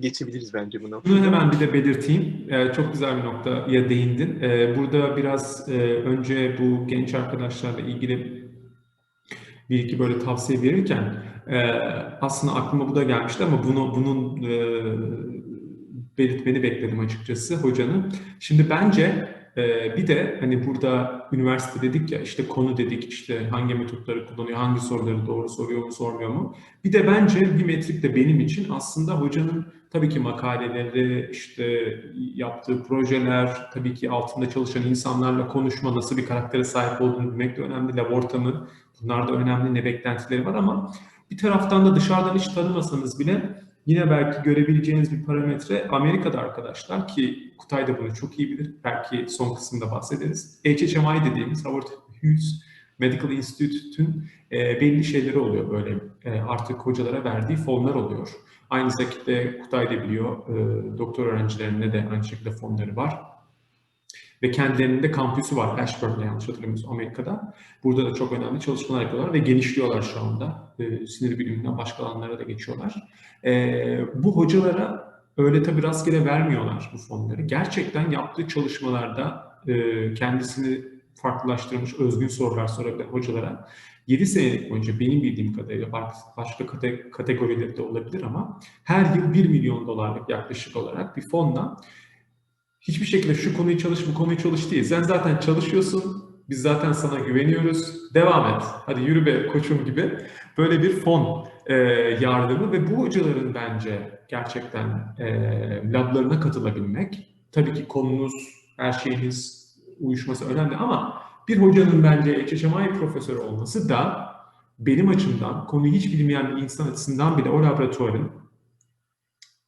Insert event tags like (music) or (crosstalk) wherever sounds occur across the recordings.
geçebiliriz bence bu noktada. Bunu hemen bir de belirteyim. Ee, çok güzel bir noktaya değindin. Ee, burada biraz e, önce bu genç arkadaşlarla ilgili bir iki böyle tavsiye verirken e, aslında aklıma bu da gelmişti ama bunu bunun e, belirtmeni bekledim açıkçası hocanın. Şimdi bence e, bir de hani burada üniversite dedik ya işte konu dedik işte hangi metotları kullanıyor, hangi soruları doğru soruyor mu sormuyor mu? Bir de bence bir metrik de benim için aslında hocanın tabii ki makaleleri, işte yaptığı projeler, tabii ki altında çalışan insanlarla konuşma, nasıl bir karaktere sahip olduğunu bilmek de önemli, lab ortamı, bunlar da önemli, ne beklentileri var ama bir taraftan da dışarıdan hiç tanımasanız bile yine belki görebileceğiniz bir parametre Amerika'da arkadaşlar ki Kutay da bunu çok iyi bilir. Belki son kısımda bahsederiz. HHMI dediğimiz Howard Hughes Medical Institute'ün e, belli şeyleri oluyor böyle e, artık hocalara verdiği fonlar oluyor. Aynı şekilde Kutay da biliyor, e, doktor öğrencilerine de aynı şekilde fonları var. Ve kendilerinin de kampüsü var Ashburn'da yanlış hatırlamıyorsam Amerika'da. Burada da çok önemli çalışmalar yapıyorlar ve genişliyorlar şu anda. E, sinir biliminden başka alanlara da geçiyorlar. E, bu hocalara öyle tabii rastgele vermiyorlar bu fonları. Gerçekten yaptığı çalışmalarda e, kendisini farklılaştırmış özgün sorular sorabilen hocalara 7 senelik boyunca benim bildiğim kadarıyla başka kategorilerde olabilir ama her yıl 1 milyon dolarlık yaklaşık olarak bir fonla hiçbir şekilde şu konuyu çalış, bu konuyu çalış değil. Sen zaten çalışıyorsun, biz zaten sana güveniyoruz, devam et, hadi yürü be koçum gibi. Böyle bir fon e, yardımı ve bu hocaların bence gerçekten e, lablarına katılabilmek, tabii ki konunuz, her şeyiniz uyuşması önemli ama bir hocanın bence HHMI profesörü olması da benim açımdan konuyu hiç bilmeyen bir insan açısından bile o laboratuvarın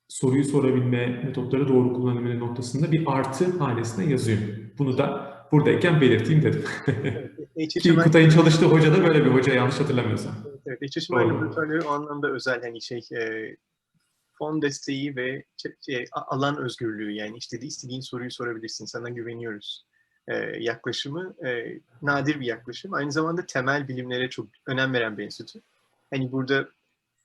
soruyu sorabilme, metotları doğru kullanabilme noktasında bir artı hanesine yazıyor. Bunu da buradayken belirteyim dedim. (laughs) Ki Kutay'ın çalıştığı hoca da böyle bir hoca yanlış hatırlamıyorsam. Evet, HHMI laboratuvarları o anlamda özel hani şey e, fon desteği ve şey, alan özgürlüğü yani işte istediğin soruyu sorabilirsin, sana güveniyoruz e, yaklaşımı e, nadir bir yaklaşım. Aynı zamanda temel bilimlere çok önem veren bir enstitü. Hani burada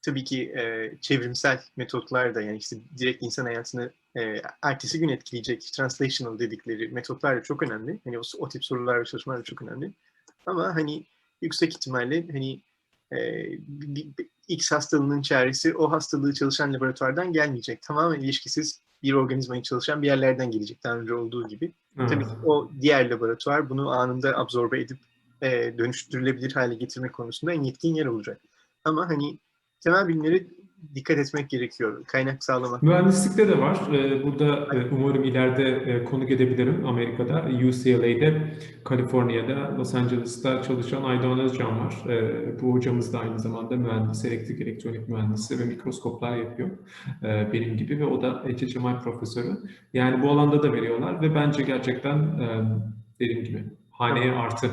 tabii ki e, çevrimsel metotlar da yani işte direkt insan hayatını e, ertesi gün etkileyecek translational dedikleri metotlar da çok önemli. Hani o, o tip sorular ve çalışmalar da çok önemli. Ama hani yüksek ihtimalle hani e, X hastalığının çaresi o hastalığı çalışan laboratuvardan gelmeyecek. Tamamen ilişkisiz bir organizmayı çalışan bir yerlerden gelecek daha önce olduğu gibi. Hmm. Tabii ki o diğer laboratuvar bunu anında absorbe edip e, dönüştürülebilir hale getirme konusunda en yetkin yer olacak. Ama hani temel bilimleri dikkat etmek gerekiyor. Kaynak sağlamak. Mühendislikte de var. Ee, burada e, umarım ileride e, konuk edebilirim. Amerika'da, UCLA'de, Kaliforniya'da, Los Angeles'ta çalışan Aydoğan Özcan var. Ee, bu hocamız da aynı zamanda mühendis, elektrik elektronik mühendisi ve mikroskoplar yapıyor. Ee, benim gibi ve o da HHMI profesörü. Yani bu alanda da veriyorlar ve bence gerçekten e, dediğim gibi haneye artı.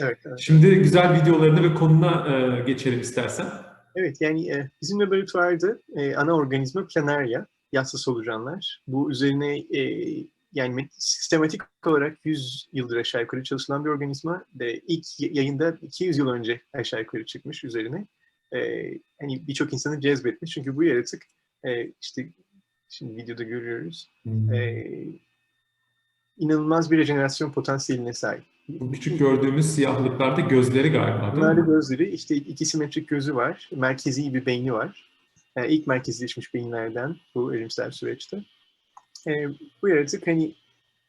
Evet, evet. Şimdi güzel videolarını ve konuna geçelim istersen. Evet yani e, bizim laboratuvarda e, ana organizma planaria, yassı solucanlar. Bu üzerine e, yani sistematik olarak 100 yıldır aşağı yukarı çalışılan bir organizma ve ilk yayında 200 yıl önce aşağı yukarı çıkmış üzerine. E, hani birçok insanı cezbetmiş çünkü bu yaratık e, işte şimdi videoda görüyoruz. Hmm. E, inanılmaz bir rejenerasyon potansiyeline sahip. Bu küçük gördüğümüz siyahlıklarda gözleri galiba değil Bunlar mi? gözleri. İşte iki simetrik gözü var. Merkezi bir beyni var. Yani ilk merkezleşmiş beyinlerden bu elimsel süreçte. E, bu yaratık hani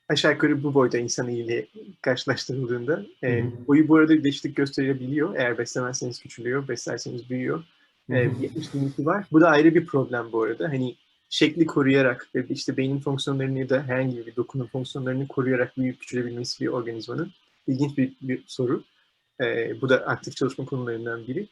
aşağı yukarı bu boyda insan ile karşılaştırıldığında e, boyu bu arada değişiklik gösterebiliyor. Eğer beslemezseniz küçülüyor, beslerseniz büyüyor. E, 70 limiti var. Bu da ayrı bir problem bu arada. Hani şekli koruyarak ve işte beynin fonksiyonlarını ya da herhangi bir dokunun fonksiyonlarını koruyarak büyüyüp küçülebilmesi bir organizmanın ilginç bir, bir soru. E, bu da aktif çalışma konularından biri.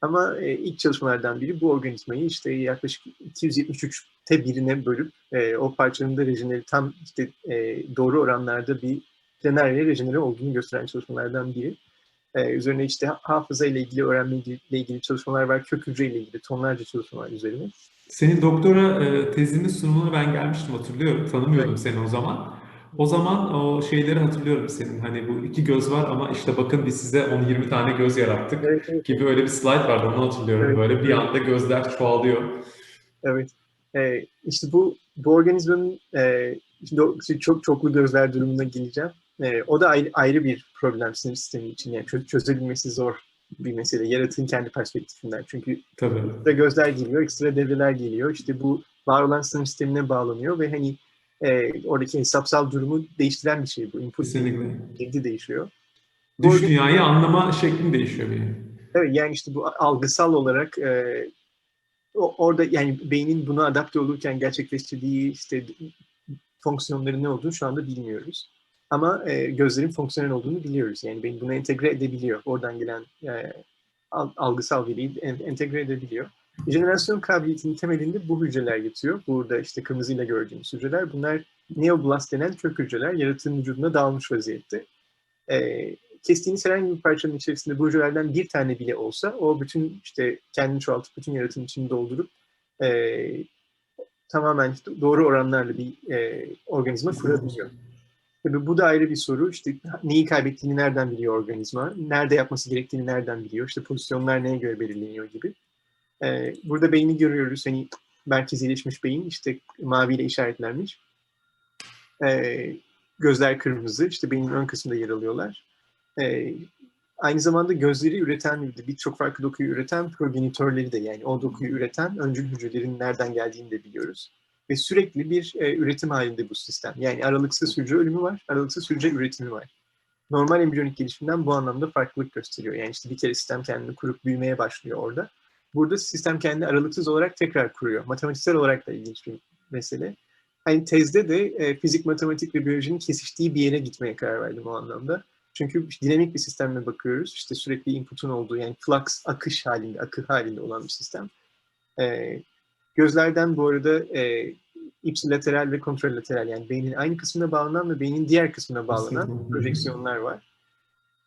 Ama e, ilk çalışmalardan biri bu organizmayı işte yaklaşık 273'te birine bölüp e, o parçanın da rejeneri tam işte e, doğru oranlarda bir planarya rejeneri olduğunu gösteren çalışmalardan biri. Ee, üzerine işte hafıza ile ilgili öğrenme ile ilgili çalışmalar var, kök hücre ile ilgili tonlarca çalışmalar üzerine. Senin doktora e, tezinin sunumuna ben gelmiştim hatırlıyorum. Tanımıyordum evet. seni o zaman. O zaman o şeyleri hatırlıyorum senin. Hani bu iki göz var ama işte bakın biz size 10-20 tane göz yarattık evet, evet. gibi öyle bir slide vardı onu hatırlıyorum. Evet, böyle bir anda gözler çoğalıyor. Evet. E, işte bu bu organizmanın e, şimdi çok çoklu gözler durumuna geleceğim. E, o da ayrı, ayrı bir problem sinir sistemi için. Yani çö- çözebilmesi zor bir mesele. Yaratığın kendi perspektifinden. Çünkü Tabii. ekstra gözler geliyor, ekstra devreler geliyor. İşte bu var olan sinir sistemine bağlanıyor ve hani e, oradaki hesapsal durumu değiştiren bir şey bu. Input Kesinlikle. girdi değişiyor. Dış organ- dünyayı anlama şeklin değişiyor bir. Evet yani işte bu algısal olarak e, orada yani beynin buna adapte olurken gerçekleştirdiği işte fonksiyonların ne olduğunu şu anda bilmiyoruz. Ama e, gözlerin fonksiyonel olduğunu biliyoruz. Yani beyin bunu entegre edebiliyor. Oradan gelen e, al- algısal veriyi en- entegre edebiliyor. Jenerasyon kabiliyetinin temelinde bu hücreler yatıyor. Burada işte kırmızıyla gördüğümüz hücreler. Bunlar neoblast denen kök hücreler. Yaratığın vücuduna dağılmış vaziyette. E, kestiğiniz herhangi bir parçanın içerisinde bu hücrelerden bir tane bile olsa o bütün işte kendini çoğaltıp bütün yaratığın içini doldurup e, tamamen doğru oranlarla bir e, organizma kurabiliyor. Tabii bu da ayrı bir soru. İşte neyi kaybettiğini nereden biliyor organizma? Nerede yapması gerektiğini nereden biliyor? İşte pozisyonlar neye göre belirleniyor gibi. E, burada beyni görüyoruz. Hani merkezileşmiş beyin işte maviyle işaretlenmiş. E, gözler kırmızı. İşte beynin ön kısmında yer alıyorlar. E, aynı zamanda gözleri üreten, birçok farklı dokuyu üreten progenitörleri de yani o dokuyu üreten öncül hücrelerin nereden geldiğini de biliyoruz. Ve sürekli bir e, üretim halinde bu sistem. Yani aralıksız hücre ölümü var, aralıksız hücre üretimi var. Normal embriyonik gelişimden bu anlamda farklılık gösteriyor. Yani işte bir kere sistem kendini kurup büyümeye başlıyor orada. Burada sistem kendini aralıksız olarak tekrar kuruyor. Matematiksel olarak da ilginç bir mesele. Hani tezde de e, fizik, matematik ve biyolojinin kesiştiği bir yere gitmeye karar verdim o anlamda. Çünkü dinamik bir sistemle bakıyoruz. İşte sürekli input'un olduğu yani flux, akış halinde, akı halinde olan bir sistem. Ee, gözlerden bu arada e, ipsilateral ve kontralateral yani beynin aynı kısmına bağlanan ve beynin diğer kısmına bağlanan projeksiyonlar var.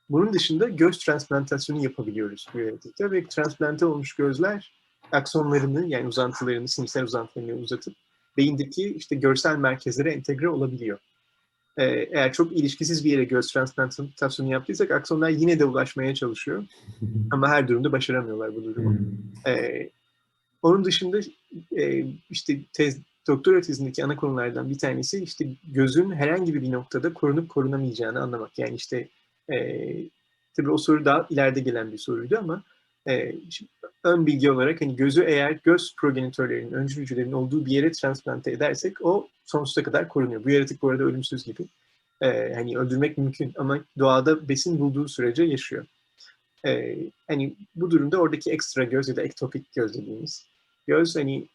Bunun dışında göz transplantasyonu yapabiliyoruz yaratıkta ve transplante olmuş gözler aksonlarını yani uzantılarını, sinirsel uzantılarını uzatıp beyindeki işte görsel merkezlere entegre olabiliyor. Ee, eğer çok ilişkisiz bir yere göz transplantasyonu yaptıysak aksonlar yine de ulaşmaya çalışıyor. (laughs) Ama her durumda başaramıyorlar bu durumu. Hmm. Ee, onun dışında e, işte tez, doktora tezindeki ana konulardan bir tanesi işte gözün herhangi bir noktada korunup korunamayacağını anlamak. Yani işte e, tabii o soru daha ileride gelen bir soruydu ama e, şimdi ön bilgi olarak hani gözü eğer göz progenitörlerinin, öncül hücrelerinin olduğu bir yere transplante edersek o sonsuza kadar korunuyor. Bu yaratık bu arada ölümsüz gibi. E, hani öldürmek mümkün ama doğada besin bulduğu sürece yaşıyor. E, hani bu durumda oradaki ekstra göz ya da ektopik göz dediğimiz göz hani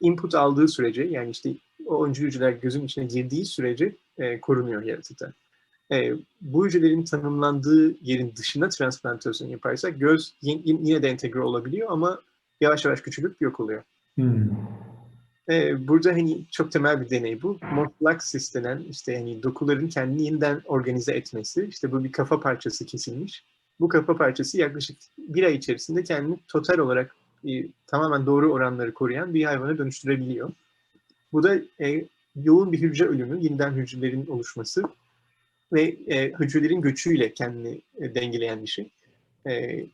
input aldığı sürece yani işte o öncül hücreler gözün içine girdiği sürece e, korunuyor yaratıkta. E, bu hücrelerin tanımlandığı yerin dışına transplantasyon yaparsak göz yine de entegre olabiliyor ama yavaş yavaş küçülüp yok oluyor. Hmm. E, burada hani çok temel bir deney bu. Morphlaxis denen işte hani dokuların kendini yeniden organize etmesi. İşte bu bir kafa parçası kesilmiş. Bu kafa parçası yaklaşık bir ay içerisinde kendini total olarak e, tamamen doğru oranları koruyan bir hayvana dönüştürebiliyor. Bu da e, yoğun bir hücre ölümü, yeniden hücrelerin oluşması ve e, hücrelerin göçüyle kendini e, dengeleyen bir şey. E,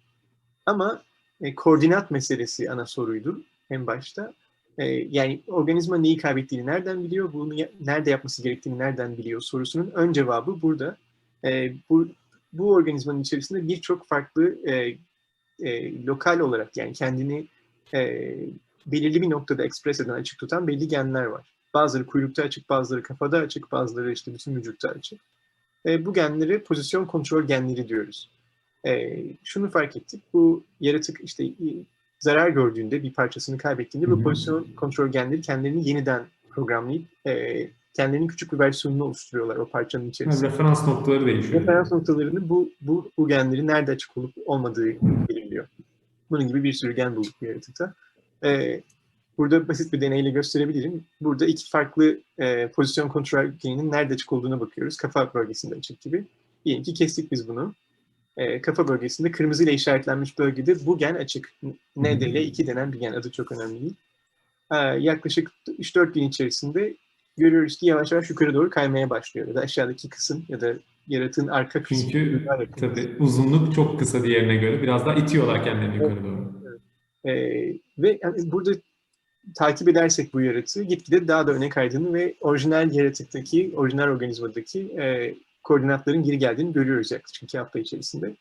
ama e, koordinat meselesi ana soruydu en başta. E, yani organizma neyi kaybettiğini nereden biliyor, bunu ya- nerede yapması gerektiğini nereden biliyor sorusunun ön cevabı burada. E, bu, bu organizmanın içerisinde birçok farklı e, e, lokal olarak yani kendini e, belirli bir noktada ekspres eden, açık tutan belli genler var. Bazıları kuyrukta açık, bazıları kafada açık, bazıları işte bütün vücutta açık. E, bu genleri pozisyon kontrol genleri diyoruz. E, şunu fark ettik, bu yaratık işte e, zarar gördüğünde, bir parçasını kaybettiğinde bu pozisyon kontrol genleri kendilerini yeniden programlayıp e, kendilerinin küçük bir versiyonunu oluşturuyorlar o parçanın Yani içerisinde. referans noktaları değişiyor. Referans noktalarını bu, bu, bu genlerin nerede açık olup olmadığı belirliyor. Bunun gibi bir sürü gen bulduk bu yaratıkta. Ee, burada basit bir deneyle gösterebilirim. Burada iki farklı e, pozisyon kontrol geninin nerede açık olduğuna bakıyoruz. Kafa bölgesinde açık gibi. Diyelim ki kestik biz bunu. Ee, kafa bölgesinde kırmızı ile işaretlenmiş bölgede bu gen açık. NDL2 denen bir gen. Adı çok önemli değil. Ee, yaklaşık 3-4 gün içerisinde görüyoruz ki yavaş yavaş yukarı doğru kaymaya başlıyor. Ya da aşağıdaki kısım ya da yaratığın arka kısmı. Çünkü tabii uzunluk çok kısa diğerine göre. Biraz daha itiyorlar kendilerini yukarı doğru. Ee, ve yani burada takip edersek bu yaratığı gitgide daha da öne kaydığını ve orijinal yaratıktaki, orijinal organizmadaki e, koordinatların geri geldiğini görüyoruz yaklaşık iki hafta içerisinde.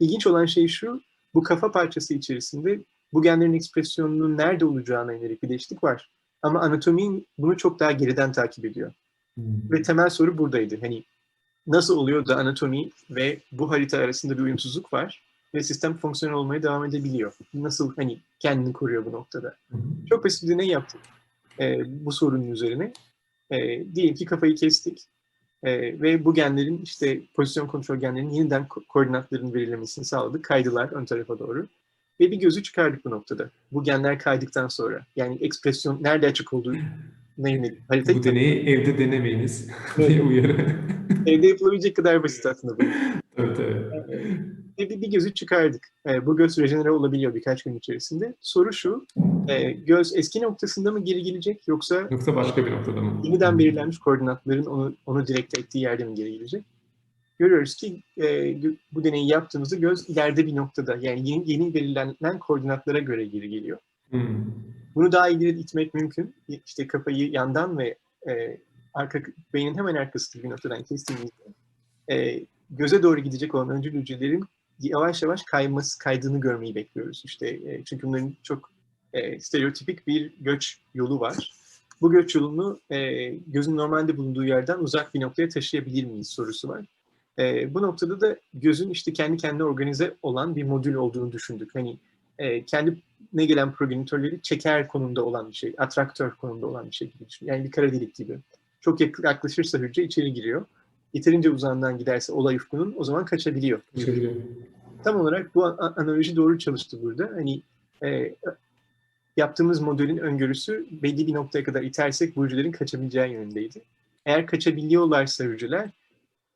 İlginç olan şey şu, bu kafa parçası içerisinde bu genlerin ekspresyonunun nerede olacağına yönelik bir değişiklik var. Ama anatomi bunu çok daha geriden takip ediyor. Hmm. Ve temel soru buradaydı. Hani nasıl oluyor da anatomi ve bu harita arasında bir uyumsuzluk var ve sistem fonksiyonel olmaya devam edebiliyor. Nasıl hani kendini koruyor bu noktada? Çok basit bir deney yaptık e, bu sorunun üzerine. E, diyelim ki kafayı kestik e, ve bu genlerin işte pozisyon kontrol genlerinin yeniden ko- koordinatların verilmesini sağladık. Kaydılar ön tarafa doğru. Ve bir gözü çıkardık bu noktada. Bu genler kaydıktan sonra. Yani ekspresyon nerede açık olduğu yönelik. Harita Bu deneyi evde denemeyiniz Evet. diye (laughs) uyarı. evde yapılabilecek kadar basit aslında bu. (laughs) evet, evet. Bir, bir gözü çıkardık. E, bu göz rejenere olabiliyor birkaç gün içerisinde. Soru şu, e, göz eski noktasında mı geri gelecek yoksa Yoksa başka bir noktada mı? yeniden belirlenmiş koordinatların onu onu direkt ettiği yerde mi geri gelecek? Görüyoruz ki e, bu deneyi yaptığımızda göz ileride bir noktada yani yeni, yeni belirlenen koordinatlara göre geri geliyor. Hmm. Bunu daha ileri itmek mümkün. İşte kafayı yandan ve e, arka beynin hemen arkasında bir noktadan kestiğimizde e, göze doğru gidecek olan öncül hücrelerin yavaş yavaş kayması, kaydığını görmeyi bekliyoruz. İşte e, çünkü bunların çok e, stereotipik bir göç yolu var. Bu göç yolunu e, gözün normalde bulunduğu yerden uzak bir noktaya taşıyabilir miyiz sorusu var. E, bu noktada da gözün işte kendi kendine organize olan bir modül olduğunu düşündük. Hani e, kendi ne gelen progenitörleri çeker konumda olan bir şey, atraktör konumda olan bir şey gibi düşün. Yani bir kara delik gibi. Çok yak- yaklaşırsa hücre içeri giriyor. Yeterince uzağından giderse olay ufkunun o zaman kaçabiliyor. Tam olarak bu analoji doğru çalıştı burada. Hani e, yaptığımız modelin öngörüsü belli bir noktaya kadar itersek bu hücrelerin kaçabileceği yönündeydi. Eğer kaçabiliyorlarsa hücreler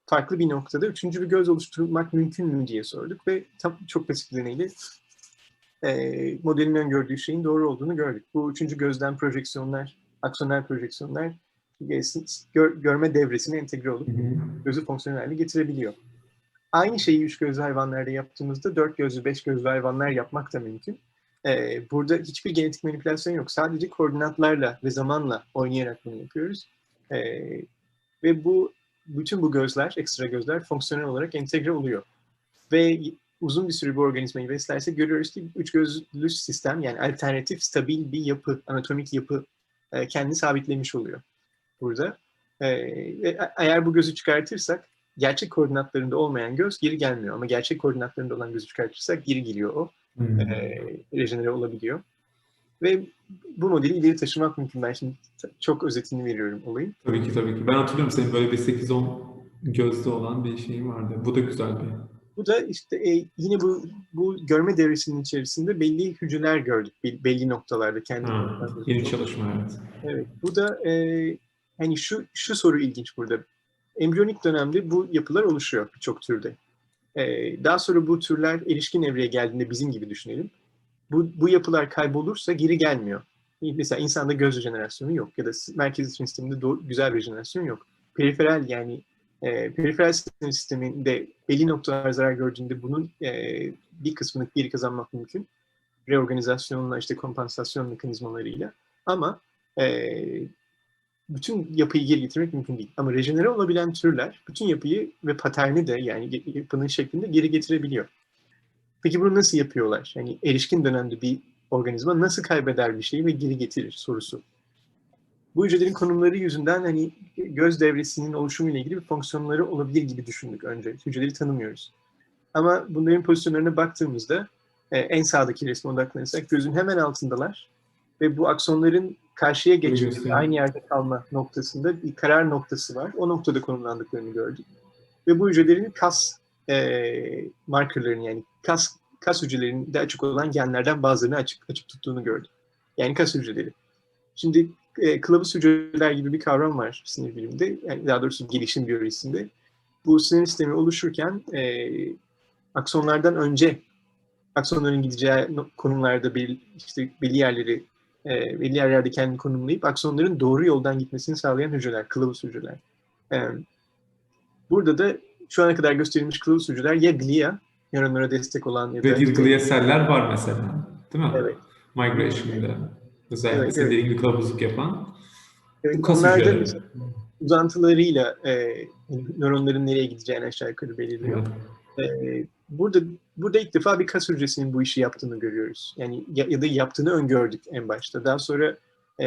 farklı bir noktada üçüncü bir göz oluşturmak mümkün mü diye sorduk ve tam çok basit bir deneyle e, modelin öngördüğü şeyin doğru olduğunu gördük. Bu üçüncü gözden projeksiyonlar, aksonel projeksiyonlar e, gör- görme devresine entegre olup gözü fonksiyonel hale getirebiliyor. Aynı şeyi üç gözlü hayvanlarda yaptığımızda dört gözlü, beş gözlü hayvanlar yapmak da mümkün. Ee, burada hiçbir genetik manipülasyon yok. Sadece koordinatlarla ve zamanla oynayarak bunu yapıyoruz. Ee, ve bu bütün bu gözler, ekstra gözler fonksiyonel olarak entegre oluyor. Ve uzun bir süre bu organizmayı beslersek görüyoruz ki üç gözlü sistem yani alternatif, stabil bir yapı, anatomik yapı e, kendini sabitlemiş oluyor burada. Ee, e- eğer bu gözü çıkartırsak gerçek koordinatlarında olmayan göz geri gelmiyor ama gerçek koordinatlarında olan gözü çıkartırsak geri geliyor o. Hmm. E, rejenere olabiliyor. Ve bu modeli ileri taşımak mümkün. Ben şimdi çok özetini veriyorum olayın. Tabii ki tabii ki. Ben hatırlıyorum senin böyle bir 8-10 gözlü olan bir şeyin vardı. Bu da güzel bir. Bu da işte e, yine bu bu görme devresinin içerisinde belli hücreler gördük. Bel- belli noktalarda kendi yeni çalışma evet. Evet. Bu da e, hani şu şu soru ilginç burada. Embriyonik dönemde bu yapılar oluşuyor birçok türde. E, daha sonra bu türler erişkin evreye geldiğinde bizim gibi düşünelim. Bu, bu yapılar kaybolursa geri gelmiyor. Mesela insanda göz rejenerasyonu yok ya da merkezi sinir sisteminde doğru, güzel rejenerasyon yok. Periferal yani e, periferal sinir sisteminde belli noktalar zarar gördüğünde bunun e, bir kısmını geri kazanmak mümkün. Reorganizasyonla işte kompansasyon mekanizmalarıyla. Ama e, bütün yapıyı geri getirmek mümkün değil. Ama rejenere olabilen türler bütün yapıyı ve paterni de yani yapının şeklinde geri getirebiliyor. Peki bunu nasıl yapıyorlar? Yani erişkin dönemde bir organizma nasıl kaybeder bir şeyi ve geri getirir sorusu. Bu hücrelerin konumları yüzünden hani göz devresinin oluşumuyla ilgili bir fonksiyonları olabilir gibi düşündük önce. Hücreleri tanımıyoruz. Ama bunların pozisyonlarına baktığımızda e, en sağdaki resme odaklanırsak gözün hemen altındalar ve bu aksonların karşıya geçme, gösteriyor. aynı yerde kalma noktasında bir karar noktası var. O noktada konumlandıklarını gördük. Ve bu hücrelerin kas e, markerlarını yani kas kas hücrelerinde açık olan genlerden bazılarını açık açık tuttuğunu gördük. Yani kas hücreleri. Şimdi e, kılavuz hücreler gibi bir kavram var sinir biliminde. Yani daha doğrusu gelişim biyolojisinde. Bu sinir sistemi oluşurken e, aksonlardan önce aksonların gideceği konumlarda belli, işte belli yerleri e, belli yerlerde kendini konumlayıp aksonların doğru yoldan gitmesini sağlayan hücreler, kılavuz hücreler. E, burada da şu ana kadar gösterilmiş kılavuz hücreler ya glia, nöronlara destek olan ya da Ve bir gliaseller var mesela. Değil mi? Evet. Migration'da. Özellikle Evet, evet. dediğin gibi kılavuzluk yapan. Evet, Bu kas hücreleri. mesela uzantılarıyla e, nöronların nereye gideceğini aşağı yukarı belirliyor. Evet. E, burada burada ilk defa bir kas hücresinin bu işi yaptığını görüyoruz. Yani ya, ya da yaptığını öngördük en başta. Daha sonra e,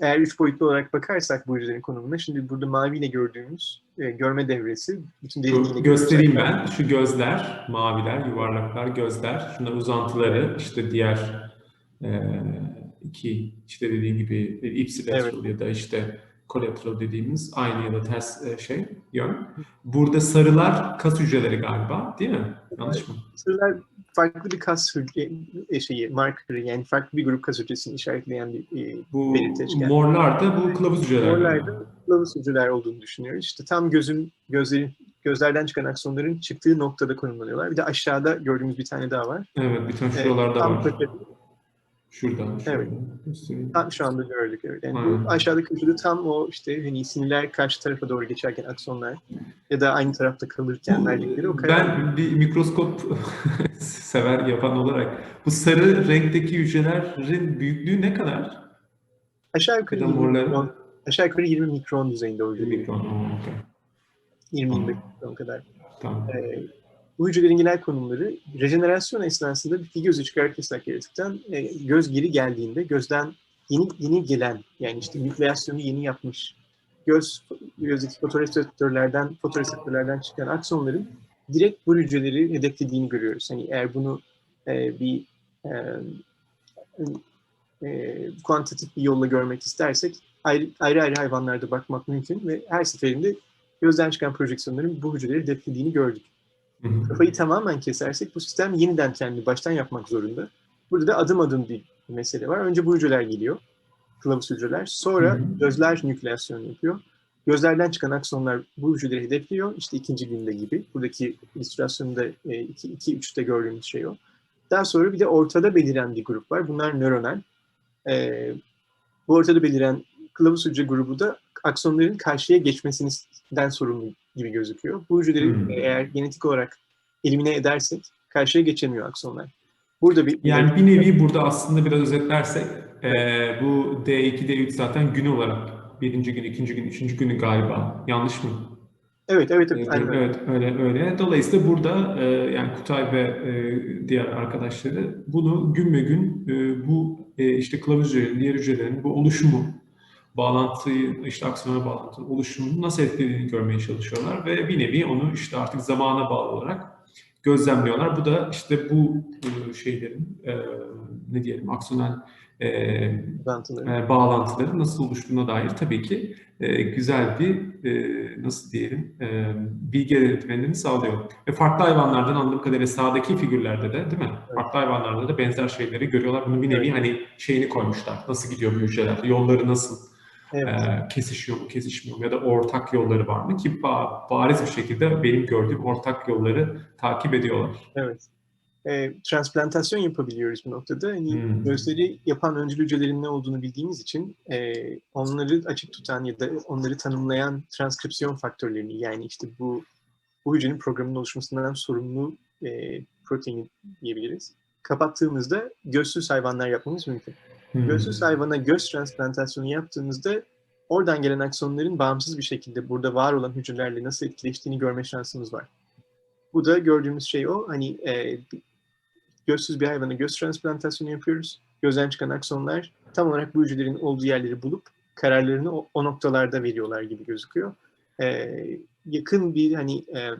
eğer üç boyutlu olarak bakarsak bu hücrelerin konumuna, şimdi burada maviyle gördüğümüz e, görme devresi, bütün derinliğiyle göstereyim görüyorsak- ben. Şu gözler, maviler, yuvarlaklar, gözler. Şunlar uzantıları. işte diğer e, iki, işte dediğim gibi ipsilateral ya da işte collateral dediğimiz aynı ya da ters e, şey, yön. Burada sarılar kas hücreleri galiba, değil mi? Yanlış mı? Sırlar farklı bir kas hücre, e, şeyi, markerı yani farklı bir grup kas hücresini işaretleyen bir e, Bu belirteçken. morlar da bu kılavuz hücreler. Morlarda kılavuz hücreler olduğunu düşünüyoruz. İşte tam gözün, gözlerin, gözlerden çıkan aksonların çıktığı noktada konumlanıyorlar. Bir de aşağıda gördüğümüz bir tane daha var. Evet, bir tane E, şuralarda tam var. köşede, Şurada, şurada. Evet. Göstereyim. tam şu anda gördük. Evet. Yani bu aşağıda köşede tam o işte hani sinirler karşı tarafa doğru geçerken aksonlar ya da aynı tarafta kalırken verdikleri o karar. Ben bir mikroskop (laughs) sever yapan olarak bu sarı renkteki hücrelerin büyüklüğü ne kadar? aşağı yukarı Bir de 20 morları- mikron, aşağı yukarı 20 mikron düzeyinde o Bir hücreler. mikron. Aa, okey. 20-25 mikron kadar. Tamam. Ee, hücrelerin genel konumları rejenerasyon esnasında bir gözü çıkartırsak yaratıktan e, göz geri geldiğinde gözden yeni yeni gelen yani işte nükleasyonu yeni yapmış göz gözdeki fotoreseptörlerden fotoreseptörlerden çıkan aksonların direkt bu hücreleri hedeflediğini görüyoruz. Hani eğer bunu e, bir e, e, kuantitatif bir yolla görmek istersek ayrı, ayrı ayrı hayvanlarda bakmak mümkün ve her seferinde gözden çıkan projeksiyonların bu hücreleri hedeflediğini gördük. Kafayı tamamen kesersek bu sistem yeniden kendini baştan yapmak zorunda. Burada da adım adım bir mesele var. Önce bu hücreler geliyor. Kılavuz hücreler. Sonra gözler nükleasyon yapıyor. Gözlerden çıkan aksonlar bu hücreleri hedefliyor. İşte ikinci günde gibi. Buradaki illüstrasyonda 2-3'te gördüğümüz şey o. Daha sonra bir de ortada beliren bir grup var. Bunlar nöronal. Ee, bu ortada beliren kılavuz hücre grubu da aksonların karşıya geçmesinden sorumlu gibi gözüküyor. Bu hücreleri Hmm. eğer genetik olarak elimine edersek karşıya geçemiyor aksonlar. Burada bir Yani bir nevi burada aslında biraz özetlersek e, bu D2, D3 zaten gün olarak birinci gün, ikinci gün, üçüncü günü galiba. Yanlış mı? evet evet evet Evet, aynen evet öyle öyle. Dolayısıyla burada e, yani Kutay ve e, diğer arkadaşları bunu gün be gün e, bu e, işte kılavuz diğer hücrelerin bu oluşumu, bağlantıyı, işte aksiyona bağlantının oluşumunu nasıl etkilediğini görmeye çalışıyorlar ve bir nevi onu işte artık zamana bağlı olarak gözlemliyorlar. Bu da işte bu e, şeylerin e, ne diyelim aksiyonel e, Bağlantıları. bağlantıların nasıl oluştuğuna dair tabii ki güzel bir nasıl diyelim bilgi elde etmelerini sağlıyor. Ve farklı hayvanlardan anladığım kadarıyla sağdaki figürlerde de değil mi? Farklı hayvanlarda da benzer şeyleri görüyorlar. Bunun bir nevi Evet. hani şeyini koymuşlar. Nasıl gidiyor bu hücreler? Yolları nasıl Evet. kesişiyor mu, kesişmiyor mu? Ya da ortak yolları var mı? Ki ba- bariz bir şekilde benim gördüğüm ortak yolları takip ediyorlar. Evet. E, transplantasyon yapabiliyoruz bu noktada. Hani Hmm. gözleri yapan öncül hücrelerin ne olduğunu bildiğimiz için e, onları açık tutan ya da onları tanımlayan transkripsiyon faktörlerini yani işte bu bu hücrenin programının oluşmasından sorumlu e, proteini diyebiliriz. Kapattığımızda gözsüz hayvanlar yapmamız mümkün. Hmm. Gözsüz hayvana göz transplantasyonu yaptığımızda oradan gelen aksonların bağımsız bir şekilde burada var olan hücrelerle nasıl etkileştiğini görme şansımız var. Bu da gördüğümüz şey o. Hani e, gözsüz bir hayvana göz transplantasyonu yapıyoruz. Gözden çıkan aksonlar tam olarak bu hücrelerin olduğu yerleri bulup kararlarını o, o noktalarda veriyorlar gibi gözüküyor. E, yakın bir hani e,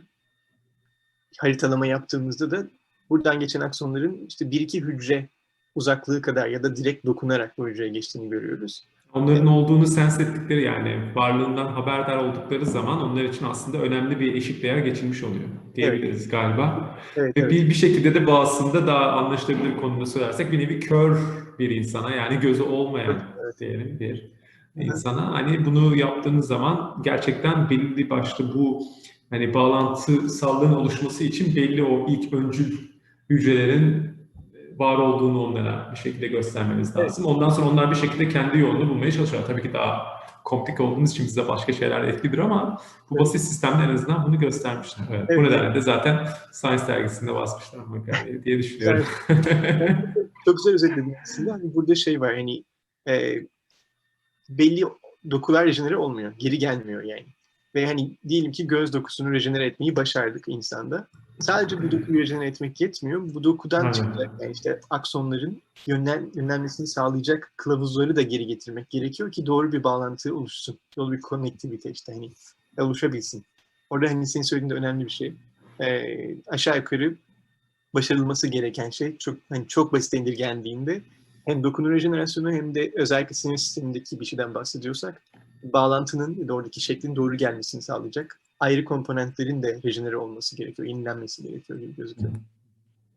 haritalama yaptığımızda da buradan geçen aksonların işte bir iki hücre uzaklığı kadar ya da direkt dokunarak bu hücreye geçtiğini görüyoruz. Onların olduğunu sens ettikleri yani varlığından haberdar oldukları zaman onlar için aslında önemli bir eşik değer geçilmiş oluyor diyebiliriz galiba. Evet, Ve evet. bir, bir şekilde de bu aslında daha anlaşılabilir konuda söylersek bir nevi kör bir insana yani gözü olmayan Evet. diyelim bir insana hani bunu yaptığınız zaman gerçekten belli başlı bu hani bağlantısallığın oluşması için belli o ilk öncül hücrelerin var olduğunu onlara bir şekilde göstermeniz Evet. lazım. Ondan sonra onlar bir şekilde kendi yolunu bulmaya çalışıyorlar. Tabii ki daha komplike olduğumuz için bize başka şeyler de etkilidir ama bu Evet. basit sistemde en azından bunu göstermişler. Evet. Evet. Bu nedenle de zaten Science dergisinde basmışlar makaleyi diye düşünüyorum. (laughs) Çok güzel özetledin aslında. Hani burada şey var hani e, belli dokular rejenere olmuyor. Geri gelmiyor yani. Ve hani diyelim ki göz dokusunu rejenere etmeyi başardık insanda. Sadece bu dokuyu rejenere etmek yetmiyor. Bu dokudan Evet. çıkacak yani işte aksonların yönlen, yönlenmesini sağlayacak kılavuzları da geri getirmek gerekiyor ki doğru bir bağlantı oluşsun. Doğru bir konnektivite işte hani oluşabilsin. Orada hani senin söylediğin de önemli bir şey. Ee, aşağı yukarı başarılması gereken şey çok hani çok basit indirgendiğinde hem dokunun rejenerasyonu hem de özellikle sinir sistemindeki bir şeyden bahsediyorsak bağlantının oradaki şeklin doğru gelmesini sağlayacak ayrı komponentlerin de rejenere olması gerekiyor, yenilenmesi gerekiyor gibi gözüküyor.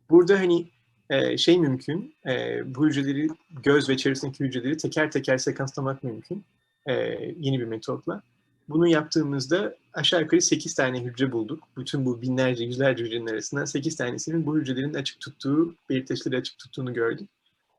Burada hani e, şey mümkün, e, bu hücreleri, göz ve çevresindeki hücreleri teker teker sekanslamak mümkün e, yeni bir metotla. Bunu yaptığımızda aşağı yukarı 8 tane hücre bulduk. Bütün bu binlerce, yüzlerce hücrenin arasından 8 tanesinin bu hücrelerin açık tuttuğu, belirteçleri açık tuttuğunu gördük.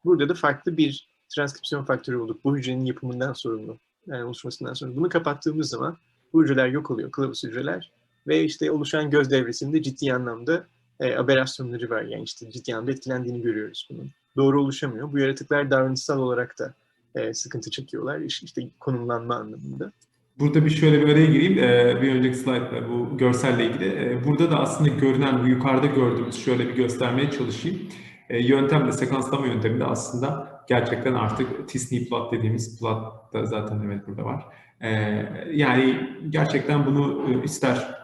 Burada da farklı bir transkripsiyon faktörü bulduk. Bu hücrenin yapımından sorumlu, yani oluşmasından sonra. Bunu kapattığımız zaman bu hücreler yok oluyor, kılavuz hücreler. Ve işte oluşan göz devresinde ciddi anlamda e, aberasyonları var. Yani işte ciddi anlamda etkilendiğini görüyoruz bunun. Doğru oluşamıyor. Bu yaratıklar davranışsal olarak da e, sıkıntı çekiyorlar. İş- İşte konumlanma anlamında. Burada bir şöyle bir araya gireyim. Ee, bir önceki slaytta bu görselle ilgili. Ee, burada da aslında görünen, bu yukarıda gördüğümüz şöyle bir göstermeye çalışayım. Ee, yöntem de sekanslama yöntemi de aslında gerçekten artık Tisney plot dediğimiz plot da zaten evet burada var. Ee, yani gerçekten bunu e, ister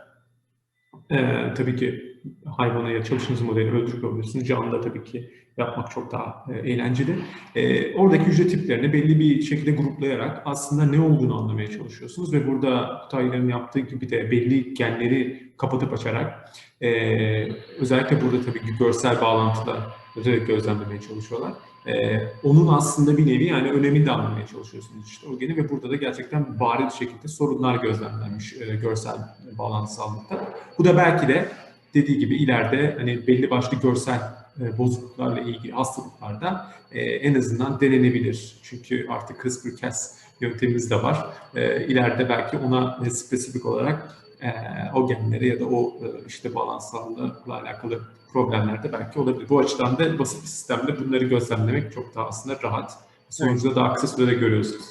e, tabii ki hayvana ya çalıştığınız modeli öldürüp yapabilirsiniz. Canlıda tabii ki yapmak çok daha e, eğlenceli. E, oradaki hücre tiplerini belli bir şekilde gruplayarak aslında ne olduğunu anlamaya çalışıyorsunuz ve burada Kutayların yaptığı gibi de belli genleri kapatıp açarak e, özellikle burada tabii ki görsel özellikle gözlemlemeye çalışıyorlar. E, onun aslında bir nevi yani önemini de anlamaya çalışıyorsunuz işte o geni ve burada da gerçekten bariz şekilde sorunlar gözlemlenmiş e, görsel bağlantısallıkta. Bu da belki de dediği gibi ileride hani belli başlı görsel e, bozukluklarla ilgili hastalıklarda e, en azından denenebilir. Çünkü artık CRISPR-Cas yöntemimiz de var. E, ileride belki ona spesifik olarak e, o genleri ya da o e, işte bağlantısallıkla alakalı problemler de belki olabilir. Bu açıdan da basit bir sistemde bunları gözlemlemek çok daha aslında rahat. Sonuçta daha kısa sürede görüyorsunuz.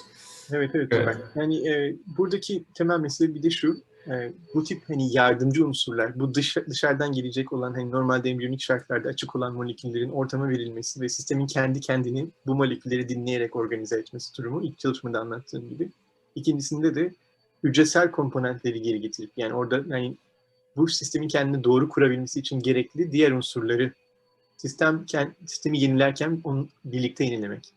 Evet evet. Evet. Yani e, buradaki temel mesele bir de şu. e, bu tip hani yardımcı unsurlar, bu dış, dışarıdan gelecek olan hani normalde embriyonik şartlarda açık olan moleküllerin ortama verilmesi ve sistemin kendi kendini bu molekülleri dinleyerek organize etmesi durumu ilk çalışmada anlattığım gibi. İkincisinde de hücresel komponentleri geri getirip yani orada yani bu sistemin kendini doğru kurabilmesi için gerekli diğer unsurları sistem kend- sistemi yenilerken onu birlikte yenilemek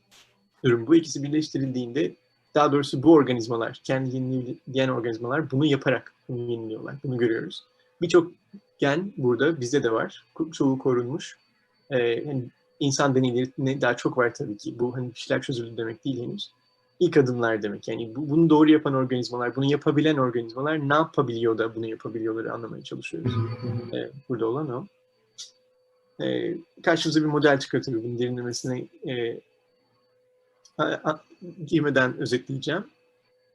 durum. Bu ikisi birleştirildiğinde daha doğrusu bu organizmalar, kendi yenileyen organizmalar bunu yaparak bunu yeniliyorlar. Bunu görüyoruz. Birçok gen burada bizde de var. Çoğu korunmuş. Ee, hani insan deneyleri daha çok var tabii ki. Bu hani bir şeyler çözüldü demek değil henüz. İlk adımlar demek. Yani bu, bunu doğru yapan organizmalar, bunu yapabilen organizmalar ne yapabiliyor da bunu yapabiliyorları anlamaya çalışıyoruz. Ee, burada olan o. Ee, karşımıza bir model çıkıyor tabii bunun derinlemesine e, a- a- girmeden özetleyeceğim.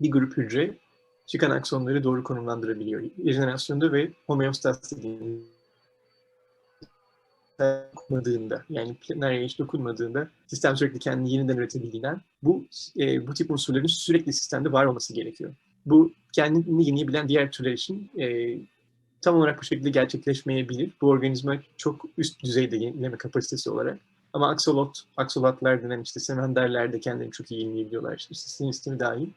Bir grup hücre çıkan aksonları doğru konumlandırabiliyor. Rejenerasyonda ve homeostas dediğimiz dokunmadığında yani nereye hiç dokunmadığında sistem sürekli kendini yeniden üretebildiğinden bu e, bu tip unsurların sürekli sistemde var olması gerekiyor. Bu kendini yenileyebilen diğer türler için e, tam olarak bu şekilde gerçekleşmeyebilir. Bu organizma çok üst düzeyde yenileme kapasitesi olarak. Ama aksolot, aksolotlar denen işte semenderler de kendilerini çok iyi yenileyebiliyorlar. İşte sinir sistemi dahil.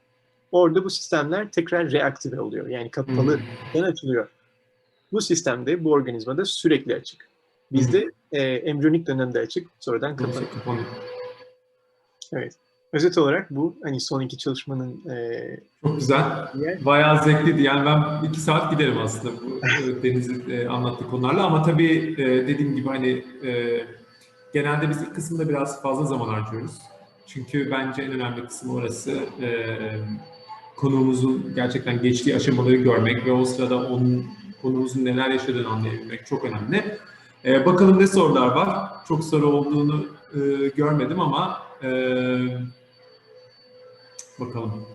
Orada bu sistemler tekrar reaktive oluyor. Yani kapalı açılıyor. Bu sistemde, bu organizmada sürekli açık. Bizde e, embriyonik dönemde açık, sonradan kapanıyor. Evet. Özet olarak bu hani son iki çalışmanın e, Çok güzel. diğer Bayağı zevkliydi. Yani ben iki saat giderim aslında (laughs) bu Deniz'in e, anlattığı konularla ama tabii e, dediğim gibi hani e, genelde biz ilk kısımda biraz fazla zaman harcıyoruz. Çünkü bence en önemli kısım orası e, konuğumuzun gerçekten geçtiği aşamaları görmek ve o sırada onun konuğumuzun neler yaşadığını anlayabilmek çok önemli. E, bakalım ne sorular var. Çok soru olduğunu e, görmedim ama e, bakalım.